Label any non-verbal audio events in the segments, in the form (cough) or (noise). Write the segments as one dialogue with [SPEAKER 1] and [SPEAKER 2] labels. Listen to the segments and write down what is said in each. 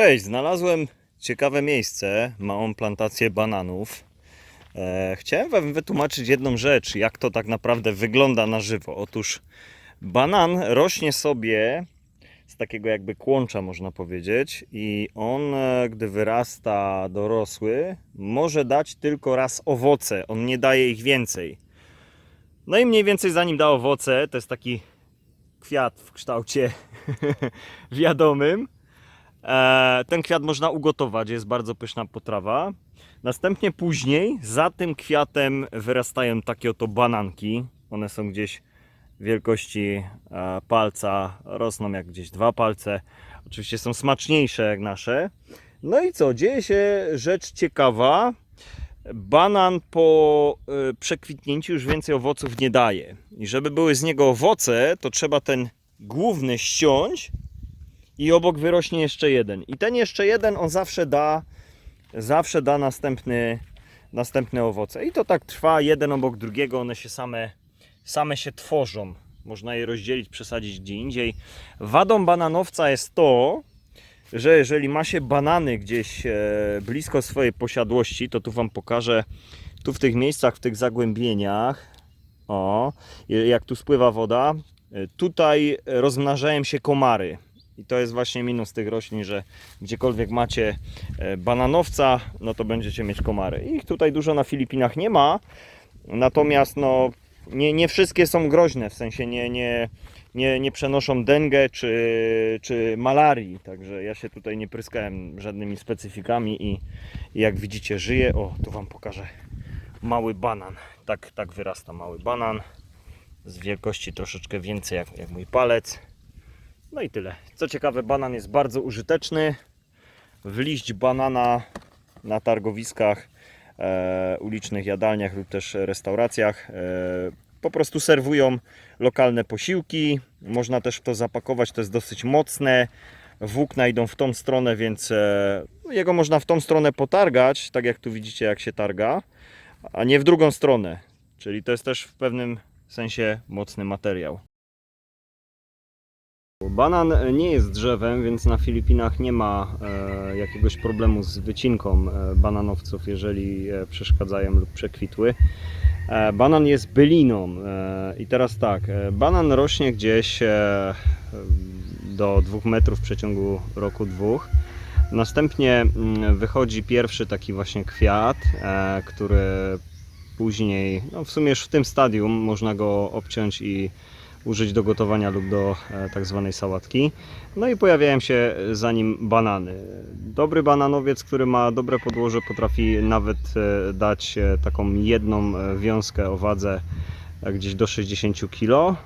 [SPEAKER 1] Cześć, znalazłem ciekawe miejsce, małą plantację bananów. E, chciałem Wam wytłumaczyć jedną rzecz, jak to tak naprawdę wygląda na żywo. Otóż banan rośnie sobie z takiego jakby kłącza, można powiedzieć, i on, e, gdy wyrasta dorosły, może dać tylko raz owoce. On nie daje ich więcej. No i mniej więcej zanim da owoce, to jest taki kwiat w kształcie (laughs) wiadomym. E, ten kwiat można ugotować, jest bardzo pyszna potrawa. Następnie później za tym kwiatem wyrastają takie oto bananki. One są gdzieś wielkości e, palca, rosną jak gdzieś dwa palce. Oczywiście są smaczniejsze jak nasze. No i co? Dzieje się rzecz ciekawa. Banan po e, przekwitnięciu już więcej owoców nie daje. I żeby były z niego owoce, to trzeba ten główny ściąć i obok wyrośnie jeszcze jeden. I ten jeszcze jeden on zawsze da, zawsze da następny, następne owoce. I to tak trwa jeden obok drugiego, one się same, same się tworzą. Można je rozdzielić, przesadzić gdzie indziej. Wadą bananowca jest to, że jeżeli ma się banany gdzieś e, blisko swojej posiadłości, to tu Wam pokażę, tu w tych miejscach, w tych zagłębieniach, o, jak tu spływa woda, e, tutaj rozmnażają się komary. I to jest właśnie minus tych roślin, że gdziekolwiek macie e, bananowca, no to będziecie mieć komary. Ich tutaj dużo na Filipinach nie ma, natomiast no, nie, nie wszystkie są groźne, w sensie nie, nie, nie, nie przenoszą dengę czy, czy malarii. Także ja się tutaj nie pryskałem żadnymi specyfikami i, i jak widzicie żyje. O, tu Wam pokażę mały banan. Tak, tak wyrasta mały banan. Z wielkości troszeczkę więcej jak, jak mój palec. No i tyle. Co ciekawe, banan jest bardzo użyteczny. W liść banana na targowiskach, e, ulicznych jadalniach lub też restauracjach e, po prostu serwują lokalne posiłki. Można też w to zapakować, to jest dosyć mocne. Włókna idą w tą stronę, więc e, jego można w tą stronę potargać, tak jak tu widzicie, jak się targa, a nie w drugą stronę. Czyli to jest też w pewnym sensie mocny materiał. Banan nie jest drzewem, więc na Filipinach nie ma e, jakiegoś problemu z wycinką e, bananowców, jeżeli e, przeszkadzają lub przekwitły. Banan jest byliną i teraz tak, banan rośnie gdzieś do 2 metrów w przeciągu roku dwóch. Następnie mm, wychodzi pierwszy taki właśnie kwiat, który później, no w sumie już w tym stadium można go obciąć i użyć do gotowania lub do e, tak zwanej sałatki. No i pojawiają się za nim banany. Dobry bananowiec, który ma dobre podłoże, potrafi nawet e, dać e, taką jedną wiązkę o wadze gdzieś do 60 kg.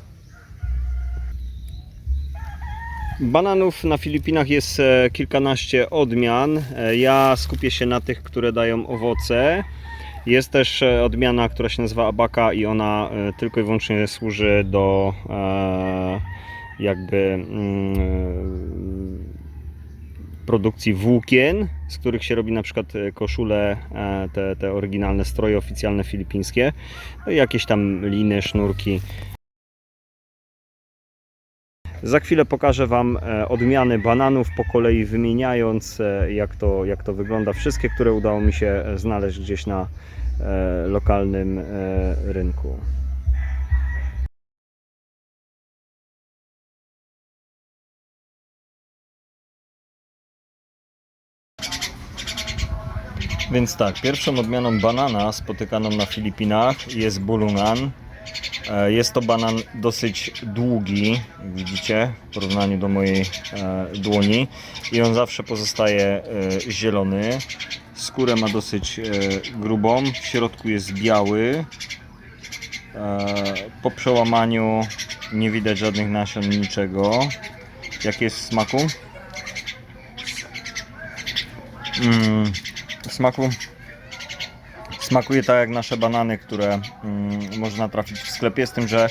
[SPEAKER 1] Bananów na Filipinach jest kilkanaście odmian. Ja skupię się na tych, które dają owoce. Jest też e, odmiana, która się nazywa abaka i ona e, tylko i wyłącznie służy do e, jakby mm, produkcji włókien, z których się robi na przykład koszule, te, te oryginalne stroje oficjalne filipińskie, no jakieś tam liny, sznurki. Za chwilę pokażę Wam e, odmiany bananów po kolei wymieniając e, jak to, jak to wygląda. Wszystkie, które udało mi się e, znaleźć gdzieś na lokalnym rynku. Więc tak, pierwszą odmianą banana spotykaną na Filipinach jest bulungan. E, Jest to banan dosyć długi, jak widzicie, w porównaniu do mojej e, dłoni i on zawsze pozostaje e, zielony. Skórę ma dosyć grubą, w środku jest biały. Po przełamaniu nie widać żadnych nasion, niczego. Jak jest w smaku? Mm, w smaku Smakuje tak jak nasze banany, które mm, można trafić w sklepie, z tym, że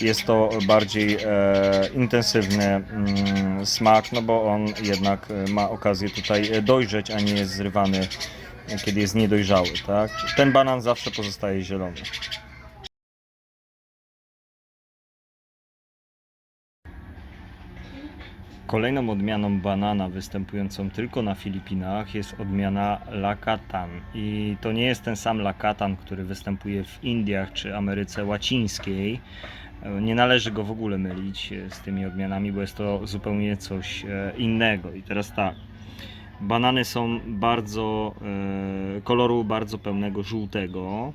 [SPEAKER 1] jest to bardziej e, intensywny mm, smak, no bo on jednak e, ma okazję tutaj e, dojrzeć, a nie jest zrywany, kiedy jest niedojrzały. Tak? Ten banan zawsze pozostaje zielony. Kolejną odmianą banana występującą tylko na Filipinach jest odmiana Lakatan. I to nie jest ten sam Lakatan, który występuje w Indiach czy Ameryce Łacińskiej. Nie należy go w ogóle mylić e, z tymi odmianami, bo jest to zupełnie coś e, innego. I teraz tak. Banany są bardzo e, koloru bardzo pełnego żółtego.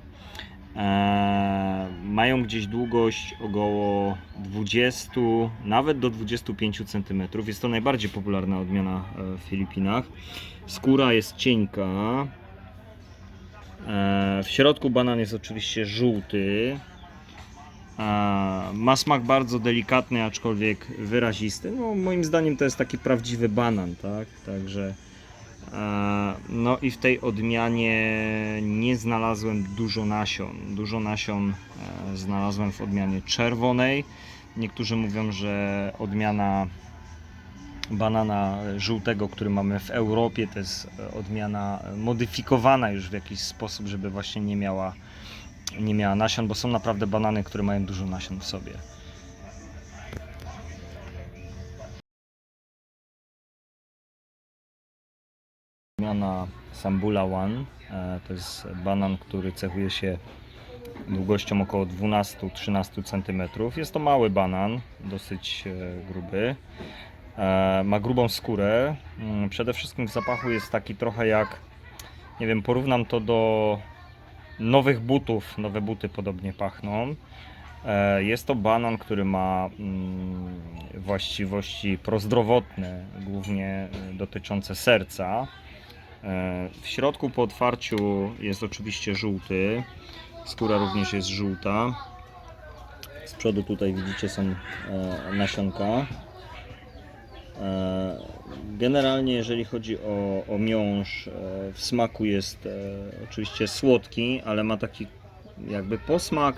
[SPEAKER 1] E, mają gdzieś długość około 20, nawet do 25 cm. Jest to najbardziej popularna odmiana e, w Filipinach. Skóra jest cienka. E, w środku banan jest oczywiście żółty. Ma smak bardzo delikatny, aczkolwiek wyrazisty. No, moim zdaniem to jest taki prawdziwy banan, tak? Także. E, No i w tej odmianie nie znalazłem dużo nasion. Dużo nasion e, znalazłem w odmianie czerwonej. Niektórzy mówią, że odmiana banana żółtego, który mamy w Europie, to jest odmiana modyfikowana już w jakiś sposób, żeby właśnie nie miała, nie miała nasion, bo są naprawdę banany, które mają dużo nasion w sobie. Odmiana Sambula One e, to jest banan, który cechuje się długością około 12-13 cm. Jest to mały banan, dosyć e, gruby. E, Ma grubą skórę. Mm, Przede wszystkim w zapachu jest taki trochę jak, nie wiem, porównam to do nowych butów. Nowe buty podobnie pachną. Jest to banan, który ma mm, właściwości prozdrowotne, głównie dotyczące serca. E, W środku po otwarciu jest oczywiście żółty. Skóra również jest żółta. Z przodu tutaj widzicie są e, nasionka. E, Generalnie jeżeli chodzi o, o miąższ, e, w smaku jest oczywiście słodki, ale ma taki jakby posmak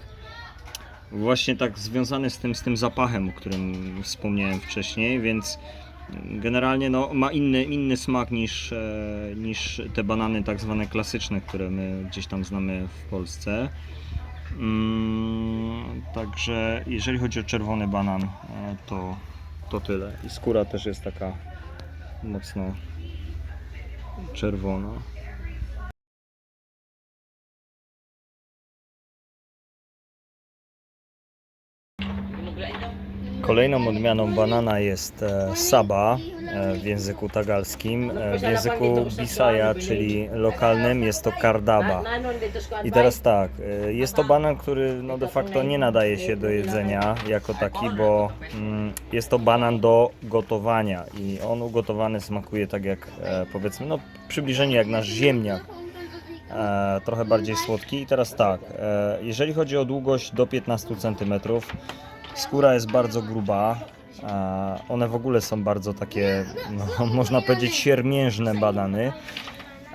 [SPEAKER 1] właśnie tak związany z tym, z tym zapachem, o którym wspomniałem wcześniej, więc generalnie no, ma inny, inny smak niż, e, niż te banany tak zwane klasyczne, które my gdzieś tam znamy w Polsce. Mm, także jeżeli chodzi o czerwony banan, e, to, to tyle. I skóra też jest taka mocno czerwona. Kolejną odmianą banana jest e, saba e, w języku tagalskim. E, w języku Bisaya, czyli lokalnym, jest to kardaba. I teraz tak, jest to banan, który no de facto nie nadaje się do jedzenia jako taki, bo mm, jest to banan do gotowania i on ugotowany smakuje tak jak powiedzmy, no w przybliżeniu jak nasz ziemniak. Trochę bardziej słodki. I teraz tak, jeżeli chodzi o długość do 15 cm, skóra jest bardzo gruba. E, one w ogóle są bardzo takie, no, (laughs) można powiedzieć, siermiężne banany.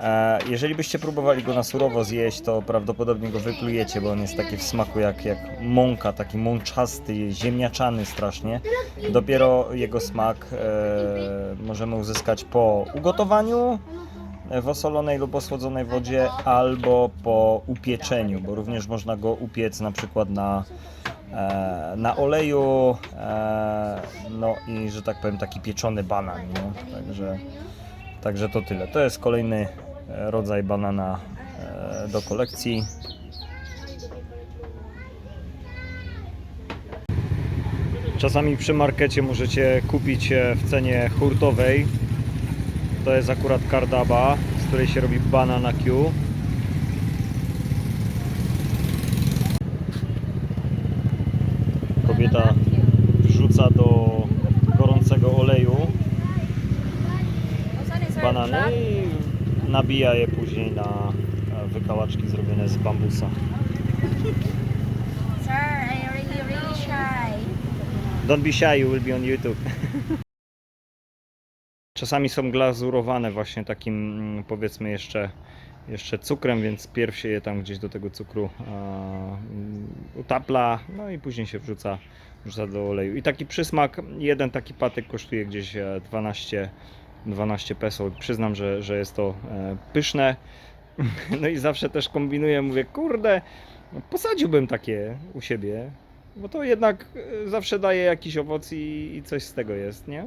[SPEAKER 1] E, Jeżeli byście próbowali go na surowo zjeść, to prawdopodobnie go wyplujecie, bo on jest taki w smaku jak, jak mąka, taki mączasty, ziemniaczany strasznie. Dopiero jego smak e, możemy uzyskać po ugotowaniu w osolonej lub osłodzonej wodzie albo po upieczeniu, bo również można go upiec na przykład na, e, na oleju, e, no i że tak powiem taki pieczony banan? Także, także to tyle. To jest kolejny e, rodzaj banana e, do kolekcji. Czasami przy markecie możecie kupić e, w cenie hurtowej to jest akurat kardaba, z której się robi banana Q. Kobieta wrzuca do gorącego oleju banany i nabija je później na wykałaczki zrobione z bambusa. Don't be shy, you will be on YouTube. (laughs) Czasami są glazurowane właśnie takim mm, powiedzmy jeszcze, jeszcze cukrem, więc pierw się je tam gdzieś do tego cukru mm, utapla, no i później się wrzuca, wrzuca do oleju. I taki przysmak, jeden taki patyk kosztuje gdzieś e, 12, 12 peso. Przyznam, że, że jest to e, pyszne. (laughs) No i zawsze też kombinuję, mówię, kurde, no posadziłbym takie u siebie, bo to jednak e, zawsze daje jakiś owoc i, i coś z tego jest, nie?